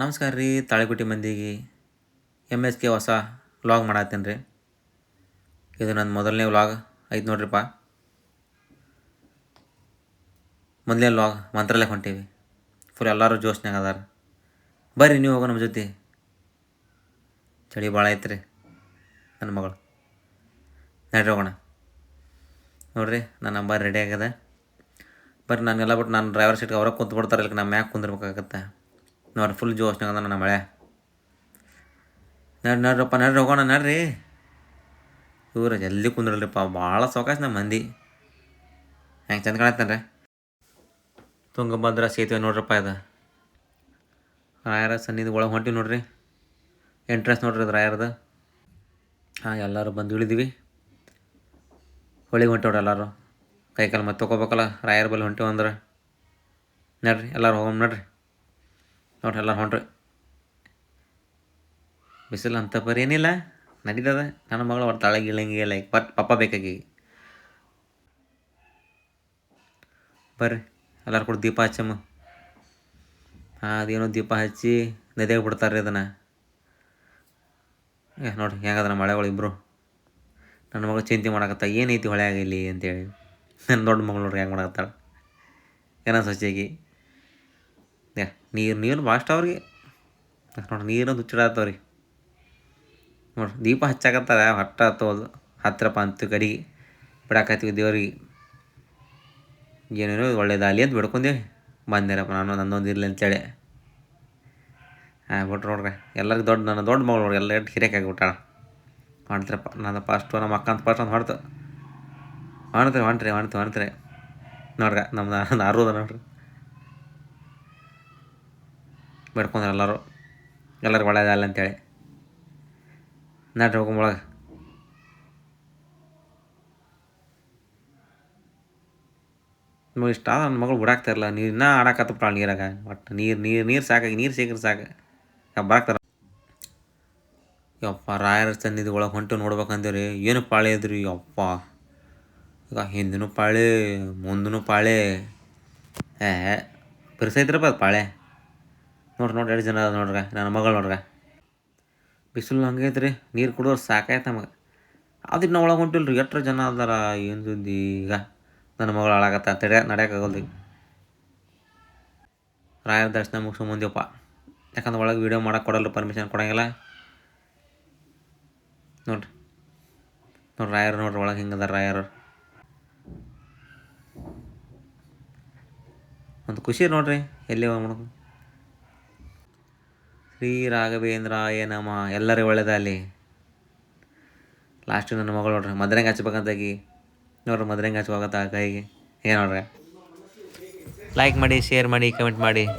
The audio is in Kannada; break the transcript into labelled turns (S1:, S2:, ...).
S1: ನಮಸ್ಕಾರ ರೀ ತಾಳಿಗುಟ್ಟಿ ಮಂದಿಗೆ. ಎಂ ಎಸ್ ಕೆ ಹೊಸ ವ್ಲಾಗ್ ಮಾಡತ್ತೀನಿ ರೀ. ಇದು ನನ್ನ ಮೊದಲನೇ ವ್ಲಾಗ್ ಐತೆ ನೋಡ್ರಿಪ್ಪ. ಮೊದಲನೇ ವ್ಲಾಗ್ ಮಂತ್ರಾಲಯಕ್ಕೆ ಹೊಂಟೀವಿ. ಫುಲ್ ಎಲ್ಲರೂ ಜೋಶ್ನಾಗ ಅದಾರ. ಬರ್ರಿ ನೀವು ಹೋಗೋ ನಮ್ಮ ಜೊತೆ. ಚಳಿ ಭಾಳ ಐತ್ರಿ ನನ್ನ ಮಗಳು. ನಡ್ರಿ ಹೋಗೋಣ. ನೋಡ್ರಿ ನನ್ನ ನಂಬರ್ ರೆಡಿ ಆಗ್ಯದ ಬರ್ರಿ ನಾನೆಲ್ಲ ಬಿಟ್ಟು ನಾನು ಡ್ರೈವರ್ ಸೀಟ್ಗೆ ಅವ್ರಾಗ ಕೂತ್ಬಿಡ್ತಾರೆ ಬಿಡ್ತಾರೆ ಇಲ್ಲಿ ನಮ್ಮ ಮ್ಯಾಗ ಕುಂದಿರ್ಬೇಕಾಗತ್ತೆ. ನೋಡ್ರಿ ಫುಲ್ ಜೋಶ್ನಾಗ ನನ್ನ ಮಳೆ ನಡ್ರಿ ನಡ್ರಪ್ಪ ನಡ್ರಿ ಹೋಗೋಣ, ನಡ್ರಿ. ಇವ್ರು ಜಲ್ದಿ ಕುಂದ್ರಲ್ರಿಪ್ಪ, ಭಾಳ ಸೌಕಾಶ ನಮ್ಮ ಮಂದಿ. ಹೆಂಗೆ ಚಂದ ಕಾಣತ್ತನ್ರಿ. ತುಂಗಭದ್ರಾ ಸೇತುವೆ ನೋಡ್ರಪ್ಪ ಇದು. ರಾಯರ ಸನ್ನಿಧಿ ಒಳಗೆ ಹೊಂಟಿವಿ ನೋಡ್ರಿ. ಎಂಟ್ರೆನ್ಸ್ ನೋಡ್ರಿ ಅದು ರಾಯರದ. ಹಾಂ, ಎಲ್ಲರೂ ಬಂದು ಇಳಿದೀವಿ. ಹೊಳಿಗೆ ಹೊಂಟವ್ರಿ ಎಲ್ಲರೂ. ಕೈಕಾಲು ಮತ್ತೆ ತೊಗೋಬೇಕಲ್ಲ, ರಾಯರ ಬಲ್ಲಿ ಹೊಂಟಿವಂದ್ರೆ ನಡ್ರಿ, ಎಲ್ಲರೂ ಹೋಗೋಣ, ನಡ್ರಿ. ನೋಡ್ರಿ. ಎಲ್ಲರೂ ಹೊಂಟ್ರಿ ಬಿಸಿಲು ಅಂತ ಪರಿ ಏನಿಲ್ಲ, ನಡೀತದ. ನನ್ನ ಮಗಳು ಒಟ್ಟು ತಳಗೆ ಇಳಂಗಿಲ್ಲ ಈಗ ಬಟ್ ಪಪ್ಪ ಬೇಕಾಗಿ. ಬರ್ರಿ, ಎಲ್ಲರೂ ಕೂಡ ದೀಪ ಹಚ್ಚಮ್ಮ. ಹಾಂ ಅದೇನೋ ದೀಪ ಹಚ್ಚಿ ನದಿಯಾಗ ಬಿಡ್ತಾರೆ ಅದನ್ನು. ಏ, ನೋಡಿರಿ, ಹೆಂಗದ ಮಳೆಗಳು ಇಬ್ಬರು ನನ್ನ ಮಗಳು ಚಿಂತೆ ಮಾಡಕತ್ತ ಏನೈತಿ ಹೊಳೆ ಇಲ್ಲಿ ಅಂತೇಳಿ. ನನ್ನ ದೊಡ್ಡ ಮಗಳು ನೋಡ್ರಿ ಹೆಂಗೆ ಮಾಡಕತ್ತಾಳ. ಏನೋ ಸೊಸೆಗೆ? ಯಾ ನೀರು ನೀರು ಭಾಳಷ್ಟು ಅವ್ರಿಗೆ. ನೋಡಿ ನೀರು ಹುಚ್ಚಿಡತ್ತವ್ರಿ ನೋಡ್ರಿ ದೀಪ ಹಚ್ಚಾಕತ್ತಾರ, ಹೊಟ್ಟ ಹತ್ತೋದು ಹತ್ತಿರಪ್ಪ ಅಂತ ಕಡೆಗೆ ಬಿಡಾಕತ್ತೀವಿ ದೇವ್ರಿಗೆ. ಏನೇನೋ ಒಳ್ಳೇದಾಗಲಿ ಅಂತ ಬಿಡ್ಕೊಂಡೇವಿ ಬಂದಿರಪ್ಪ, ನಾನು ನನ್ನೊಂದು ಇರಲಿ ಅಂತೇಳಿ ಹಾಂ, ಬಿಟ್ರು ನೋಡ್ರಿ. ಎಲ್ಲರಿಗೂ ದೊಡ್ಡ, ನನ್ನ ದೊಡ್ಡ ಮಗಳು ನೋಡ್ರಿ ಎಲ್ಲ ಎಷ್ಟು ಹಿರಿಯಕ್ಕೆ ಆಗಿಬಿಟ್ಟಾಳ. ಮಾಡ್ತೀರಪ್ಪ ನನ್ನ ಫಸ್ಟು ನಮ್ಮ ಅಕ್ಕ ಅಂತ ಫಸ್ಟ್ ಅಂತ ಹೊಡ್ತು ಹೊಣ್ತ್ರಿ ಹೊಂಟ್ರಿ. ಹೊಣ್ತು ಹೊಣ್ತ್ರಿ ನೋಡ್ರಿ, ನಮ್ದು ಅರುದ ನೋಡ್ರಿ. ಬಿಡ್ಕೊಂಡ್ರೆ ಎಲ್ಲರೂ ಎಲ್ಲರಿಗೂ ಒಳ್ಳೇದಲ್ಲ ಅಂತೇಳಿ. ನಡ್ರಿ ಹೋಗೋ ಒಳಗೆ. ನಮಗೆ ಇಷ್ಟ ನನ್ನ ಮಗಳು ಬಿಡಾಕ್ತಾ ಇರಲ್ಲ, ನೀರು ಇನ್ನೂ ಆಡಾಕತ್ತಪ್ಪ ನೀರಾಗ. ಒಟ್ಟು ನೀರು ನೀರು ನೀರು ಸಾಕಾಗಿ, ನೀರು ಸಿಕ್ಕರೆ ಸಾಕು. ಬರಾಕ್ತಾರ. ಯಪ್ಪ, ರಾಯರ ಸನ್ನಿಧಿ ಒಳಗೆ ಹೊಂಟು ನೋಡ್ಬೇಕಂದೇವ್ರಿ. ಏನು ಪಾಳೆ ಇದ್ರಿ ಯಪ್ಪ. ಈಗ ಹಿಂದಿನೂ ಪಾಳೆ ಮುಂದೂ ಪಾಳೆ. ಏ, ಬಿರ್ಸೈತ್ರಪ್ಪ ಅದು ಪಾಳೆ. ನೋಡ್ರಿ ನೋಡ್ರಿ, ಎರಡು ಜನ ಅದ ನೋಡ್ರಿ, ನನ್ನ ಮಗಳು ನೋಡ್ರಿ. ಬಿಸಿಲು ಹಂಗೆ ಐತ್ರಿ, ನೀರು ಕುಡಿಯೋರು ಸಾಕಾಯ್ತು ನಮಗೆ. ಅದಕ್ಕೆ ನಾವು ಒಳಗೆ ಹೊಂಟಿಲ್ಲ ರೀ ಎಷ್ಟರ ಜನ ಅದಾರ? ಏನು ಸುದ್ದಿ ಈಗ? ನನ್ನ ಮಗಳು ಹಾಳಾಗತ್ತ ತಡೆ ನಡೆಯೋಕ್ಕಾಗಲ್ದು ರಾಯರ ದರ್ಶನ ಮುಗಿಸೋ ಮುಂದೆಪ್ಪ ಯಾಕಂದ್ರೆ ಒಳಗೆ ವೀಡಿಯೋ ಮಾಡೋಕೆ ಕೊಡಲ್ಲ ಪರ್ಮಿಷನ್ ಕೊಡಂಗಿಲ್ಲ. ನೋಡ್ರಿ. ನೋಡ್ರಿ, ರಾಯರು ನೋಡ್ರಿ, ಒಳಗೆ ಹಿಂಗದ ರಾಯರು. ಒಂದು ಖುಷಿ ನೋಡ್ರಿ, ಎಲ್ಲಿ ಮಾಡೋದು ಶ್ರೀ ರಾಘವೇಂದ್ರಾಯ ನಮ. ಎಲ್ಲರಿಗೂ ಒಳ್ಳೇದಲ್ಲಿ ಲಾಸ್ಟ್ ನನ್ನ ಮಗಳು ನೋಡ್ರಿ, ಮದ್ರಂಗೆ ಹಚ್ಬೇಕಂತಾಗಿ ನೋಡ್ರಿ, ಮದ್ರಂಗೆ ಹಚ್ಬೇಕಂತ ಕೈಗೆ. ಏನು ನೋಡ್ರಿ? ಲೈಕ್ ಮಾಡಿ ಶೇರ್ ಮಾಡಿ ಕಮೆಂಟ್ ಮಾಡಿ.